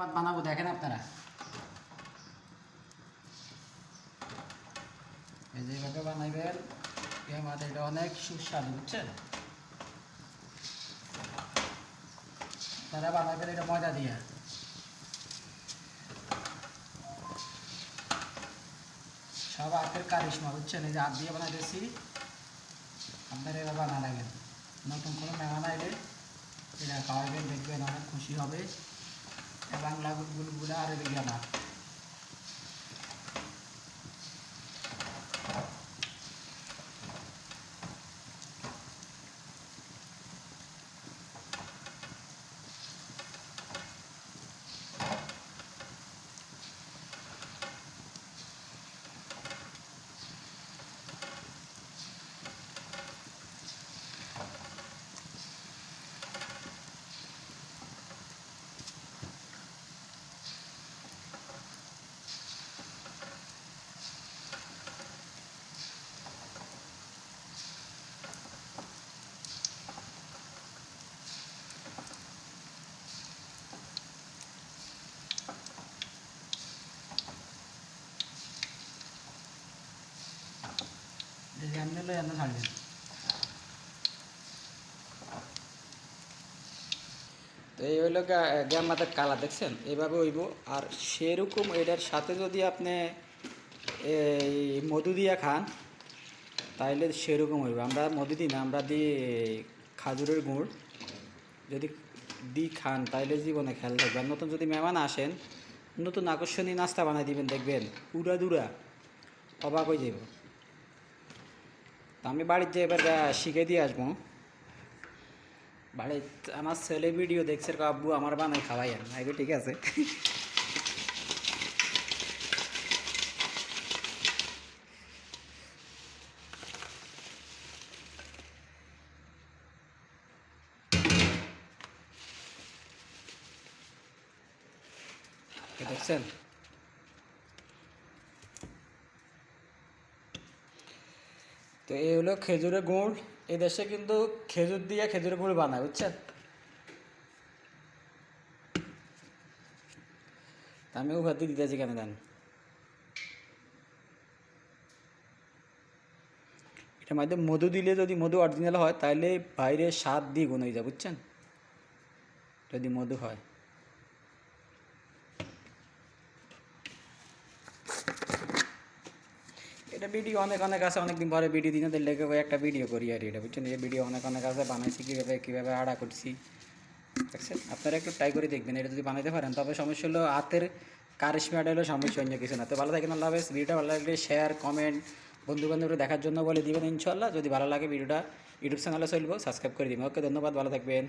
ভাত বানাবো, দেখেন আপনারা। এই যে এইভাবে বানাইবেন এই ভাত এটা অনেক সুস্বাদু, বুঝছেন? তারা বানাইবেন এটা ময়দা দিয়ে। সব আখের কারিশমা, বুঝছেন? এই যে হাত দিয়ে বানাইতেছি। আপনারা এভাবে বানাবেন নতুন কোনো মেহমান আইলে এটা খাওয়াইবেন, দেখবেন, অনেক খুশি হবে। এ বাংলা বুলবুলা আর এদিকে আমার তো এই হইল গ্যাম মাথার কালা দেখছেন? এইভাবে হইব। আর সেরকম এটার সাথে যদি আপনি এই মধু দিয়া খান, তাইলে সেরকম হইব। আমরা মধু দিই না, আমরা দিই খাজুরের গুড়। যদি দিই খান, তাইলে জীবনে খেয়াল থাকবে আর নতুন যদি মেহমান আসেন, নতুন আকর্ষণীয় নাস্তা বানাই দিবেন, দেখবেন, উড়া দুরা অবাক হয়ে যাব তা আমি বাড়িতে এবার শিখে দিয়ে আসব। বাড়ি আমার ছেলে ভিডিও দেখছে আব্বু, আমার বানাই খাওয়াই আর না ঠিক আছে। দেখছেন? এই হলো খেজুরের গুড়। এই দেশে কিন্তু খেজুর দিয়ে খেজুরের গুড় বানায়, বুঝছেন? আমি উভাতে দিতেছি কেন দেন। এটার মধ্যে মধু দিলে যদি মধু অরিজিনাল হয় তাহলে বাইরে স্বাদ দিয়ে গুণ হয়ে যায়, বুঝছেন? যদি মধু হয়। এটা ভিডিও অনেক অনেক আছে, অনেকদিন পরে ভিডিও দিন লেগে ওই একটা ভিডিও করি আর এটা বুঝছেন? এই ভিডিও অনেক অনেক আছে, বানাইছি, কীভাবে কীভাবে আড়া করছি। দেখছেন? আপনারা একটু ট্রাই করে দেখবেন, এটা যদি বানাইতে পারেন, তবে সমস্যা হলো হাতের কারিশমাটা হলো সমস্যা, অন্য কিছু না। তো ভালো থাকেন, আল্লাহ হাফেজ। ভিডিওটা ভালো লাগলে শেয়ার কমেন্ট বন্ধু বান্ধবরা দেখার জন্য বলে দিবেন ইনশাল্লাহ যদি ভালো লাগে, ভিডিওটা ইউটিউব চ্যানেলে চলবো সাবস্ক্রাইব করে দিবেন। ওকে ধন্যবাদ, ভালো থাকবেন।